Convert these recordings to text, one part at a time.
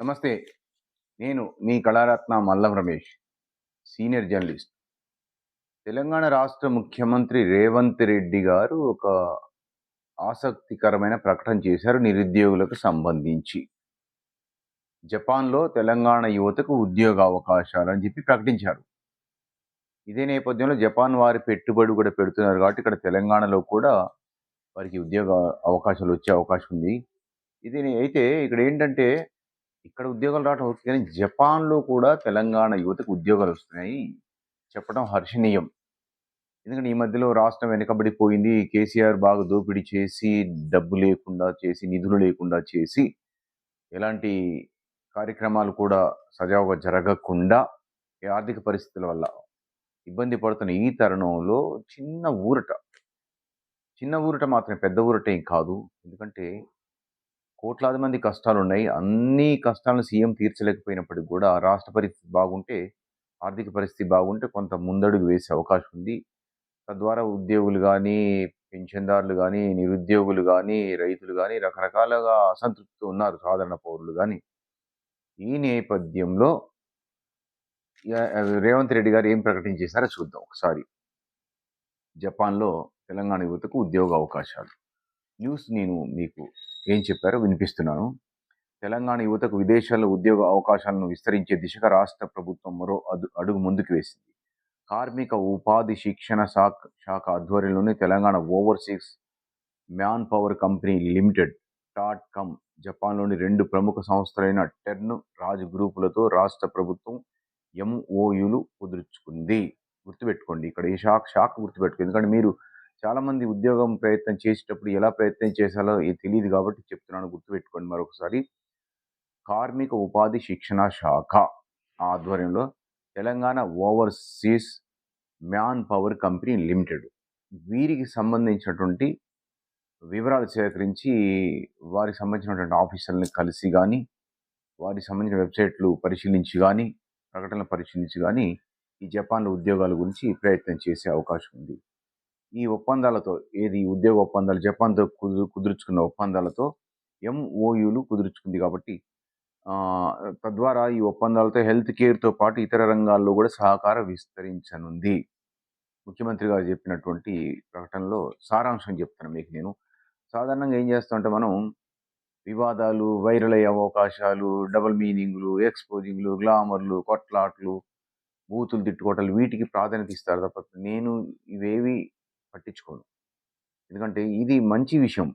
నమస్తే. నేను మీ కళారత్న మల్లం రమేష్ సీనియర్ జర్నలిస్ట్. తెలంగాణ రాష్ట్ర ముఖ్యమంత్రి రేవంత్ రెడ్డి గారు ఒక ఆసక్తికరమైన ప్రకటన చేశారు నిరుద్యోగులకు సంబంధించి. జపాన్లో తెలంగాణ యువతకు ఉద్యోగ అవకాశాలు అని చెప్పి ప్రకటించారు. ఇదే నేపథ్యంలో జపాన్ వారి పెట్టుబడి కూడా పెడుతున్నారు కాబట్టి ఇక్కడ తెలంగాణలో కూడా వారికి ఉద్యోగ అవకాశాలు వచ్చే అవకాశం ఉంది. ఇది అయితే ఇక్కడ ఏంటంటే ఇక్కడ ఉద్యోగాలు రావడం ఓకే కానీ జపాన్లో కూడా తెలంగాణ యువతకు ఉద్యోగాలు వస్తున్నాయి. చెప్పడం హర్షణీయం. ఎందుకంటే ఈ మధ్యలో రాష్ట్రం వెనుకబడిపోయింది కేసీఆర్ బాగా దోపిడీ చేసి డబ్బు లేకుండా చేసి నిధులు లేకుండా చేసి ఎలాంటి కార్యక్రమాలు కూడా సజావుగా జరగకుండా ఈ ఆర్థిక పరిస్థితుల వల్ల ఇబ్బంది పడుతున్న ఈ తరుణంలో చిన్న ఊరట. చిన్న ఊరట మాత్రమే పెద్ద ఊరట ఏం కాదు. ఎందుకంటే కోట్లాది మంది కష్టాలు ఉన్నాయి అన్ని కష్టాలను సీఎం తీర్చలేకపోయినప్పటికీ కూడా రాష్ట్ర పరిస్థితి బాగుంటే ఆర్థిక పరిస్థితి బాగుంటే కొంత ముందడుగు వేసే అవకాశం ఉంది. తద్వారా ఉద్యోగులు కానీ పెన్షన్దారులు కానీ నిరుద్యోగులు కానీ రైతులు కానీ రకరకాలుగా అసంతృప్తి ఉన్నారు సాధారణ పౌరులు కానీ ఈ నేపథ్యంలో రేవంత్ రెడ్డి గారు ఏం ప్రకటించేశారో చూద్దాం ఒకసారి. జపాన్లో తెలంగాణ యువతకు ఉద్యోగ అవకాశాలు. న్యూస్ నేను మీకు ఏం చెప్పారో వినిపిస్తున్నాను. తెలంగాణ యువతకు విదేశాల్లో ఉద్యోగ అవకాశాలను విస్తరించే దిశగా రాష్ట్ర ప్రభుత్వం మరో అదు- అడుగు ముందుకు వేసింది. కార్మిక ఉపాధి శిక్షణ శాఖ శాఖ ఆధ్వర్యంలోని Telangana overseas manpower company limited taught కమ్ జపాన్లోని రెండు ప్రముఖ సంస్థలైన టెర్న్ రాజ్ గ్రూపులతో రాష్ట్ర ప్రభుత్వం ఎంఓయులు కుదుర్చుకుంది. గుర్తుపెట్టుకోండి ఇక్కడ ఈ శాఖ శాఖ గుర్తుపెట్టుకోండి ఎందుకంటే మీరు చాలామంది ఉద్యోగం ప్రయత్నం చేసేటప్పుడు ఎలా ప్రయత్నం చేశాలో ఇది తెలియదు కాబట్టి చెప్తున్నాను గుర్తుపెట్టుకోండి మరొకసారి. కార్మిక ఉపాధి శిక్షణ శాఖ ఆధ్వర్యంలో Telangana overseas manpower company limited వీరికి సంబంధించినటువంటి వివరాలు సేకరించి వారికి సంబంధించినటువంటి ఆఫీసర్ని కలిసి కానీ వారికి సంబంధించిన వెబ్సైట్లు పరిశీలించి కానీ ప్రకటనలు పరిశీలించి కానీ ఈ జపాన్లో ఉద్యోగాల గురించి ప్రయత్నం చేసే అవకాశం ఉంది. ఈ ఒప్పందాలతో ఏది ఉద్యోగ ఒప్పందాలు జపాన్తో కుదు కుదుర్చుకున్న ఒప్పందాలతో ఎంఓయులు కుదుర్చుకుంది కాబట్టి తద్వారా ఈ ఒప్పందాలతో హెల్త్ కేర్తో పాటు ఇతర రంగాల్లో కూడా సహకారం విస్తరించనుంది. ముఖ్యమంత్రి గారు చెప్పినటువంటి ప్రకటనలో సారాంశం చెప్తాను మీకు నేను. సాధారణంగా ఏం చేస్తామంటే మనం వివాదాలు వైరల్ అయ్యే అవకాశాలు డబుల్ మీనింగ్లు ఎక్స్పోజింగ్లు గ్లామర్లు కొట్లాట్లు బూతులు తిట్టుకోవటాలు వీటికి ప్రాధాన్యత ఇస్తారు తప్ప నేను ఇవేవి పట్టించుకోను. ఎందుకంటే ఇది మంచి విషయం.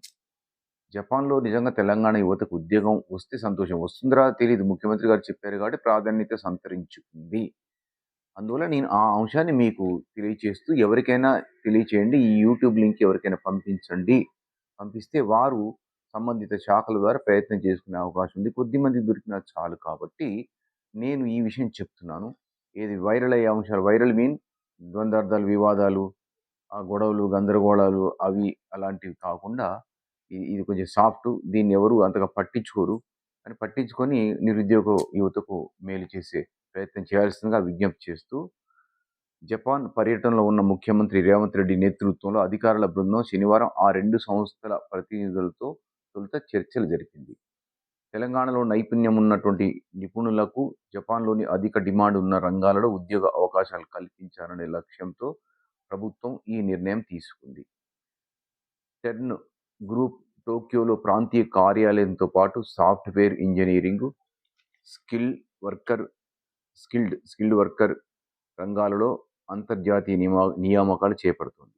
జపాన్లో నిజంగా తెలంగాణ యువతకు ఉద్యోగం వస్తే సంతోషం. వస్తుందిరా తెలియదు ముఖ్యమంత్రి గారు చెప్పారు కాబట్టి ప్రాధాన్యత సంతరించుకుంది. అందువల్ల నేను ఆ అంశాన్ని మీకు తెలియచేస్తూ ఎవరికైనా తెలియచేయండి. ఈ యూట్యూబ్ లింక్ ఎవరికైనా పంపించండి. పంపిస్తే వారు సంబంధిత శాఖల ద్వారా ప్రయత్నం చేసుకునే అవకాశం ఉంది. కొద్ది మంది దొరికినా చాలు కాబట్టి నేను ఈ విషయం చెప్తున్నాను. ఏది వైరల్ అయ్యే అంశాలు వైరల్ మీన్ ద్వంద్వార్థాలు వివాదాలు ఆ గొడవలు గందరగోళాలు అవి అలాంటివి కాకుండా ఇది ఇది కొంచెం సాఫ్ట్ దీన్ని ఎవరు అంతగా పట్టించుకోరు. అని పట్టించుకొని నిరుద్యోగ యువతకు మేలు చేసే ప్రయత్నం చేయాల్సిందిగా విజ్ఞప్తి చేస్తూ జపాన్ పర్యటనలో ఉన్న ముఖ్యమంత్రి రేవంత్ రెడ్డి నేతృత్వంలో అధికారుల బృందం శనివారం ఆ రెండు సంస్థల ప్రతినిధులతో తొలుత చర్చలు జరిపింది. తెలంగాణలో నైపుణ్యం ఉన్నటువంటి నిపుణులకు జపాన్లోని అధిక డిమాండ్ ఉన్న రంగాలలో ఉద్యోగ అవకాశాలు కల్పించాలనే లక్ష్యంతో ప్రభుత్వం ఈ నిర్ణయం తీసుకుంది. టెర్న్ గ్రూప్ టోక్యోలో ప్రాంతీయ కార్యాలయంతో పాటు software engineering skill worker skilled skilled worker రంగాలలో అంతర్జాతీయ నియమా నియామకాలు చేపడుతుంది.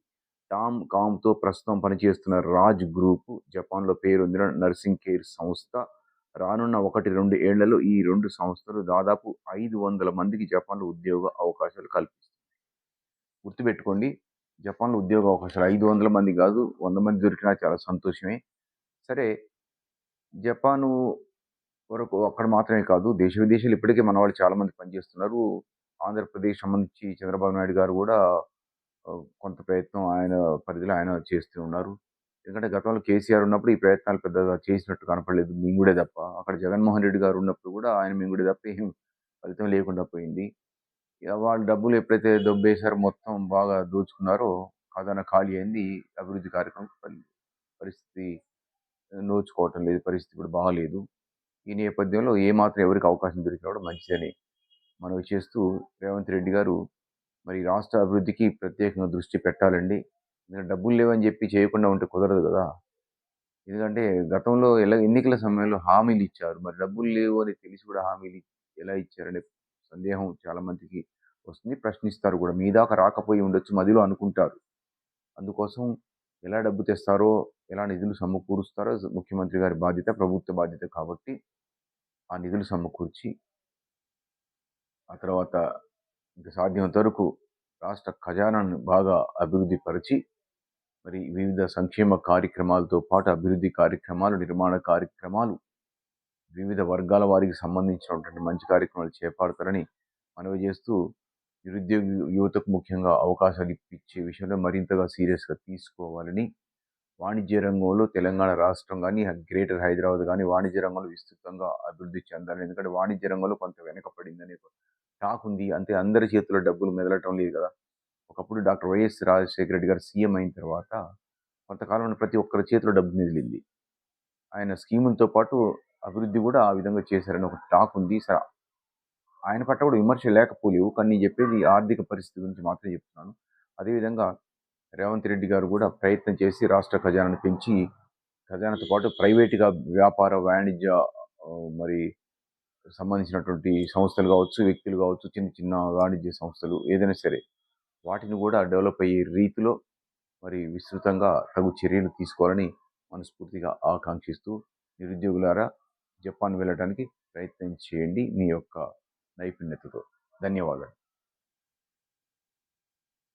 టామ్ కామ్తో ప్రస్తుతం పనిచేస్తున్న రాజ్ గ్రూప్ జపాన్లో పేరొందిన నర్సింగ్ కేర్ సంస్థ రానున్న ఒకటి రెండు ఏళ్ళలో ఈ రెండు సంస్థలు దాదాపు ఐదు వందల మందికి జపాన్లో ఉద్యోగ అవకాశాలు కల్పిస్తాయి గుర్తుపెట్టుకోండి జపాన్లో ఉద్యోగ అవకాశాలు ఐదు వందల మంది కాదు వంద మంది దొరికినా చాలా సంతోషమే. సరే జపాను వరకు అక్కడ మాత్రమే కాదు దేశ విదేశాలు ఇప్పటికే మన వాళ్ళు చాలామంది పనిచేస్తున్నారు. ఆంధ్రప్రదేశ్ సంబంధించి చంద్రబాబు నాయుడు గారు కూడా కొంత ప్రయత్నం ఆయన పరిధిలో ఆయన చేస్తూ ఉన్నారు. ఎందుకంటే గతంలో కేసీఆర్ ఉన్నప్పుడు ఈ ప్రయత్నాలు పెద్దగా చేసినట్టు కనపడలేదు మింగుడే తప్ప. అక్కడ జగన్మోహన్ రెడ్డి గారు ఉన్నప్పుడు కూడా ఆయన మింగుడే తప్ప ఏం ఫలితం లేకుండా పోయింది. వాళ్ళు డబ్బులు ఎప్పుడైతే దొబ్బేశారో మొత్తం బాగా దోచుకున్నారో ఖజానా ఖాళీ అయింది. అభివృద్ధి కార్యక్రమం పరి- పరిస్థితి నోచుకోవటం లేదు. పరిస్థితి ఇప్పుడు బాగాలేదు. ఈ నేపథ్యంలో ఏమాత్రం ఎవరికి అవకాశం దొరికినా కూడా మంచిదని మనవి చేస్తూ రేవంత్ రెడ్డి గారు మరి రాష్ట్ర అభివృద్ధికి ప్రత్యేకంగా దృష్టి పెట్టాలండి. ఎందుకంటే డబ్బులు లేవని చెప్పి చేయకుండా ఉంటే కుదరదు కదా. ఎందుకంటే గతంలో ఎలా ఎన్నికల సమయంలో హామీలు ఇచ్చారు. మరి డబ్బులు లేవు అని తెలిసి కూడా హామీలు ఎలా ఇచ్చారనే సందేహం చాలా మందికి వస్తుంది. ప్రశ్నిస్తారు కూడా. మీ దాకా రాకపోయి ఉండొచ్చు మదిలో అనుకుంటారు. అందుకోసం ఎలా డబ్బు తెస్తారో ఎలా నిధులు సమకూరుస్తారో ముఖ్యమంత్రి గారి బాధ్యత ప్రభుత్వ బాధ్యత కాబట్టి ఆ నిధులు సమకూర్చి ఆ తర్వాత ఇంకా సాధ్యమంత వరకు రాష్ట్ర ఖజానాను బాగా అభివృద్ధి పరిచి మరి వివిధ సంక్షేమ కార్యక్రమాలతో పాటు అభివృద్ధి కార్యక్రమాలు నిర్మాణ కార్యక్రమాలు వివిధ వర్గాల వారికి సంబంధించినటువంటి మంచి కార్యక్రమాలు చేపడతారని మనవి చేస్తూ నిరుద్యోగ యువతకు ముఖ్యంగా అవకాశాలు ఇప్పించే విషయంలో మరింతగా సీరియస్గా తీసుకోవాలని వాణిజ్య రంగంలో తెలంగాణ రాష్ట్రం కానీ గ్రేటర్ హైదరాబాద్ కానీ వాణిజ్య రంగంలో విస్తృతంగా అభివృద్ధి చెందాలి ఎందుకంటే వాణిజ్య రంగంలో కొంత వెనకపడిందనే టాక్ ఉంది. అంతే అందరి చేతిలో డబ్బులు మెదలటం లేదు కదా. ఒకప్పుడు డాక్టర్ వైఎస్ రాజశేఖర రెడ్డి గారు సీఎం అయిన తర్వాత కొంతకాలం ప్రతి ఒక్కరి చేతిలో డబ్బు మిగిలింది. ఆయన స్కీములతో పాటు అభివృద్ధి కూడా ఆ విధంగా చేశారని ఒక టాక్ ఉంది. సరే ఆయన పట్ల కూడా విమర్శ లేకపోలేవు. కానీ నేను చెప్పేది ఆర్థిక పరిస్థితి గురించి మాత్రం చెప్తున్నాను. అదేవిధంగా రేవంత్ రెడ్డి గారు కూడా ప్రయత్నం చేసి రాష్ట్ర ఖజానాను పెంచి ఖజానాతో పాటు ప్రైవేటుగా వ్యాపార వాణిజ్య మరి సంబంధించినటువంటి సంస్థలు కావచ్చు వ్యక్తులు కావచ్చు చిన్న చిన్న వాణిజ్య సంస్థలు ఏదైనా సరే వాటిని కూడా డెవలప్ అయ్యే రీతిలో మరి విస్తృతంగా తగు చర్యలు తీసుకోవాలని మనస్ఫూర్తిగా ఆకాంక్షిస్తూ నిరుద్యోగులారా జపాన్ వెళ్ళడానికి ప్రయత్నం చేయండి మీ యొక్క నైపుణ్యతతో. ధన్యవాదాలు.